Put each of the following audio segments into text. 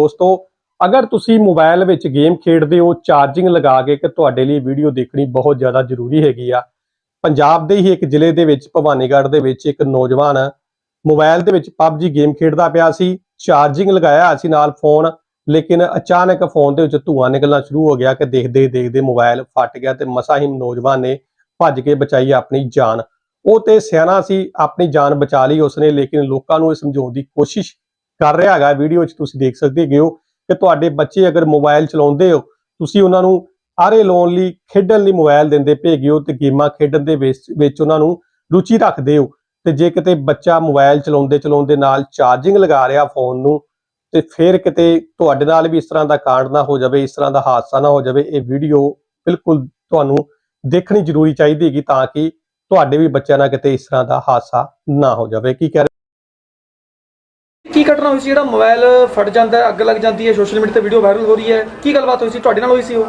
ਦੋਸਤੋ, ਅਗਰ ਤੁਸੀਂ ਮੋਬਾਈਲ ਵਿੱਚ ਗੇਮ ਖੇਡਦੇ ਹੋ, ਚਾਰਜਿੰਗ ਲਗਾ ਕੇ ਕਿ ਤੁਹਾਡੇ ਲਈ ਵੀਡੀਓ ਦੇਖਣੀ ਬਹੁਤ ਜ਼ਿਆਦਾ ਜ਼ਰੂਰੀ ਹੈਗੀ ਆ। ਪੰਜਾਬ ਦੇ ਹੀ ਇੱਕ ਜ਼ਿਲ੍ਹੇ ਦੇ ਵਿੱਚ, ਭਵਾਨੀਗੜ੍ਹ ਦੇ ਵਿੱਚ ਇੱਕ ਨੌਜਵਾਨ ਮੋਬਾਈਲ ਦੇ ਵਿੱਚ PUBG ਗੇਮ ਖੇਡਦਾ ਪਿਆ ਸੀ। ਚਾਰਜਿੰਗ ਲਗਾਇਆ ਸੀ ਨਾਲ ਫੋਨ, ਲੇਕਿਨ ਅਚਾਨਕ ਫੋਨ ਦੇ ਵਿੱਚ ਧੂਆਂ ਨਿਕਲਣਾ ਸ਼ੁਰੂ ਹੋ ਗਿਆ ਕਿ ਦੇਖਦੇ ਦੇਖਦੇ ਮੋਬਾਈਲ ਫਟ ਗਿਆ ਤੇ ਮਸਾਂ ਹੀ ਨੌਜਵਾਨ ਨੇ ਭੱਜ ਕੇ ਬਚਾਈ ਆਪਣੀ ਜਾਨ। ਉਹ ਤੇ ਸਿਆਣਾ ਸੀ, ਆਪਣੀ ਜਾਨ ਬਚਾ ਲਈ ਉਸਨੇ, ਲੇਕਿਨ ਲੋਕਾਂ ਨੂੰ ਇਹ ਸਮਝਾਉਣ ਦੀ ਕੋਸ਼ਿਸ਼ ਕਰ ਰਿਹਾ ਹੈਗਾ ਵੀਡੀਓ 'ਚ ਤੁਸੀਂ ਦੇਖ ਸਕਦੇ ਹੈਗੇ ਹੋ ਕਿ ਤੁਹਾਡੇ ਬੱਚੇ ਅਗਰ ਮੋਬਾਈਲ ਚਲਾਉਂਦੇ ਹੋ, ਤੁਸੀਂ ਉਹਨਾਂ ਨੂੰ ਆਰੇ ਲਾਉਣ ਲਈ ਖੇਡਣ ਲਈ ਮੋਬਾਈਲ ਦਿੰਦੇ ਭੇਜੇ ਹੋ ਤੇ ਗੇਮਾਂ ਖੇਡਣ ਦੇ ਵਿੱਚ ਉਹਨਾਂ ਨੂੰ ਰੁਚੀ ਰੱਖਦੇ ਹੋ। ਤੇ ਜੇ ਕਿਤੇ ਬੱਚਾ ਮੋਬਾਈਲ ਚਲਾਉਂਦੇ ਚਲਾਉਂਦੇ ਨਾਲ ਚਾਰਜਿੰਗ ਲਗਾ ਰਿਹਾ ਫੋਨ ਨੂੰ, ਤੇ ਫਿਰ ਕਿਤੇ ਤੁਹਾਡੇ ਨਾਲ ਵੀ ਇਸ ਤਰ੍ਹਾਂ ਦਾ ਕਾਂਡ ਨਾ ਹੋ ਜਾਵੇ, ਇਸ ਤਰ੍ਹਾਂ ਦਾ ਹਾਦਸਾ ਨਾ ਹੋ ਜਾਵੇ, ਇਹ ਵੀਡੀਓ ਬਿਲਕੁਲ ਤੁਹਾਨੂੰ ਦੇਖਣੀ ਜ਼ਰੂਰੀ ਚਾਹੀਦੀ ਹੈਗੀ ਤਾਂ ਕਿ ਤੁਹਾਡੇ ਵੀ ਬੱਚਿਆਂ ਨਾਲ ਕਿਤੇ ਇਸ ਤਰ੍ਹਾਂ ਦਾ ਹਾਦਸਾ ਨਾ ਹੋ ਜਾਵੇ। ਕੀ ਕਹਿ ਕੀ ਘਟਨਾ ਹੋਈ ਸੀ ਜਿਹੜਾ ਮੋਬਾਈਲ ਫਟ ਜਾਂਦਾ ਹੈ ਅੱਗ ਲੱਗ ਜਾਂਦੀ ਹੈ ਸੋਸ਼ਲ ਮੀਡੀਆ ਤੇ ਵੀਡੀਓ ਵਾਇਰਲ ਹੋ ਰਹੀ ਹੈ ਕੀ ਗੱਲਬਾਤ ਹੋਈ ਸੀ? ਤੁਹਾਡੇ ਨਾਲ ਹੋਈ ਸੀ ਉਹ?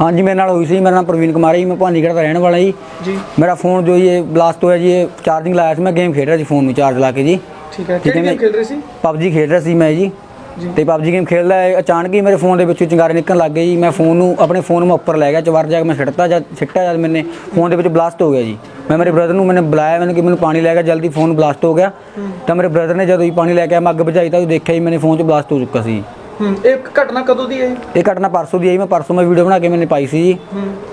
ਹਾਂਜੀ ਮੇਰੇ ਨਾਲ ਹੋਈ ਸੀ। ਮੇਰਾ ਨਾਮ ਪ੍ਰਵੀਨ ਕੁਮਾਰ ਹੈ ਜੀ ਮੈਂ ਭਾਨੀਗੜ੍ਹ ਦਾ ਰਹਿਣ ਵਾਲਾ ਜੀ। ਜੀ। ਮੇਰਾ ਫੋਨ ਜੋ ਜੀ ਇਹ ਬਲਾਸਟ ਹੋਇਆ ਜੀ ਇਹ ਚਾਰਜਿੰਗ ਲਾਇਆ ਸੀ ਮੈਂ ਗੇਮ ਖੇਡ ਰਿਹਾ ਸੀ ਫੋਨ ਨੂੰ ਚਾਰਜ ਲਾ ਕੇ ਜੀ। ਠੀਕ ਹੈ ਕਿਹੜੀ ਗੇਮ ਮੈਂ- ਖੇਡ ਰਹੇ ਸੀ? ਪਬਜੀ ਖੇਡ ਰਿਹਾ ਸੀ ਮੈਂ ਜੀ। ਜੀ। ਤੇ ਪਬਜੀ ਗੇਮ ਖੇਡਦਾ ਹੈ, ਅਚਾਨਕ ਹੀ ਮੇਰੇ ਫੋਨ ਦੇ ਵਿੱਚੋਂ ਚਿੰਗਾਰੇ ਨਿਕਲਣ ਲੱਗ ਗਏ ਜੀ। ਮੈਂ ਫੋਨ ਨੂੰ ਆਪਣੇ ਫੋਨ ਨੂੰ ਮੈਂ ਉੱਪਰ ਲੈ ਗਿਆ ਚਵਾਰ ਜਾ ਕੇ ਮੈਂ ਸਿੱਟਤਾ ਜਦ ਸਿੱਟਿਆ ਜਦ ਮੈਨੇ ਫੋਨ ਦੇ ਵਿੱਚ ਬਲਾਸਟ ਹੋ ਗਿਆ ਜੀ। ਮੈਂ ਮੇਰੇ ਬ੍ਰਦਰ ਨੂੰ ਮੈਨੇ ਬੁਲਾਇਆ ਮੈਨੂੰ ਕਿ ਮੈਨੂੰ ਪਾਣੀ ਲੈ ਕੇ ਜਲਦੀ ਫੋਨ ਬਲਾਸਟ ਹੋ ਗਿਆ। ਤਾਂ ਮੇਰੇ ਬ੍ਰਦਰ ਨੇ ਜਦੋਂ ਹੀ ਪਾਣੀ ਲੈ ਕੇ ਮੈਂ ਅੱਗ ਬੁਝਾਈ ਤਾਂ ਉਹ ਦੇਖਿਆ ਹੀ ਮੇਰੇ ਫੋਨ 'ਚ ਬਲਾਸਟ ਹੋ ਚੁੱਕਾ ਸੀ। ਹੂੰ ਇਹ ਘਟਨਾ ਕਦੋਂ ਦੀ ਹੈ ਇਹ? ਇਹ ਘਟਨਾ ਪਰਸੋਂ ਦੀ ਆਈ ਮੈਂ ਪਰਸੋਂ ਮੈਂ ਵੀਡੀਓ ਬਣਾ ਕੇ ਮੈਨੇ ਪਾਈ ਸੀ ਜੀ।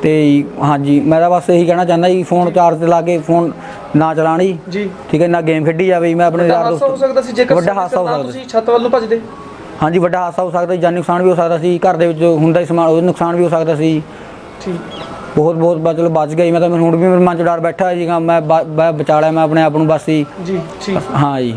ਤੇ ਹਾਂਜੀ ਮੈਂ ਤਾਂ ਬਸ ਇਹੀ ਕਹਿਣਾ ਚਾਹੁੰਦਾ ਜੀ ਫੋਨ ਚਾਰਜ ਤੇ ਲਾ ਕੇ ਫੋਨ ਨਾ ਚਲਾਣੀ ਜੀ। ਠੀਕ ਹੈ ਨਾ ਗੇਮ ਖੇਡੀ ਜਾਵੇ ਜੀ, ਮੈਂ ਆਪਣੇ ਵੱਡਾ ਯਾਰ ਹਾਦਸਾ ਹੋ ਦੋਸਤ ਸਕਦਾ ਸੀ ਜੇਕਰ ਵੱਡਾ ਹਾਦਸਾ ਹੋ ਨਾ ਸਕਦਾ ਤੁਸੀਂ ਛੱਤ ਵੱਲ ਨੂੰ ਭੱਜਦੇ? ਹਾਂਜੀ ਵੱਡਾ ਹਾਦਸਾ ਹੋ ਸਕਦਾ ਸੀ ਜਾਨੀ ਨੁਕਸਾਨ ਵੀ ਹੋ ਸਕਦਾ ਸੀ ਘਰ ਦੇ ਵਿੱਚ ਹੁੰਦਾ ਹੀ ਸਮਾਨ ਉਹਦਾ ਨੁਕਸਾਨ ਵੀ ਹੋ ਸਕਦਾ ਸੀ। ਠੀਕ। ਬਹੁਤ ਬਹੁਤ ਬਾ ਚਲੋ ਬਚ ਗਈ ਮੈਂ ਤਾਂ ਹੁਣ ਵੀ ਮੇਰੇ ਮਨ 'ਚ ਡਰ ਬੈਠਾ ਜੀ ਮੈਂ ਬਚਾ ਲਿਆ ਮੈਂ ਆਪਣੇ ਆਪ ਨੂੰ ਬਸ ਹੀ ਜੀ ਠੀਕ। ਹਾਂ ਜੀ।